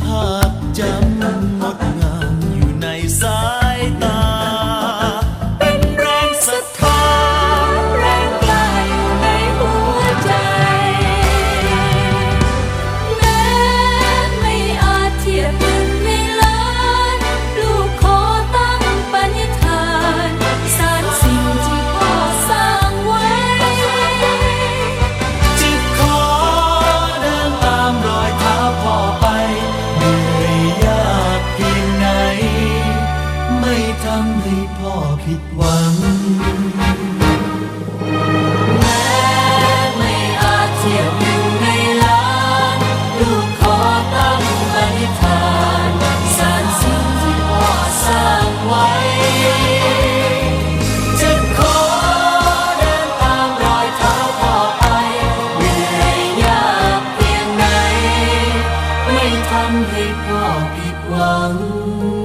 heart. ำให้พ่อผิดหวัง แม้ไม่อาเทียบหนึ่งในล้านลูกขอตั้ปณิธานสานสิ่งที่พ่อสร้างไว้ให้พ่อผิดหวัง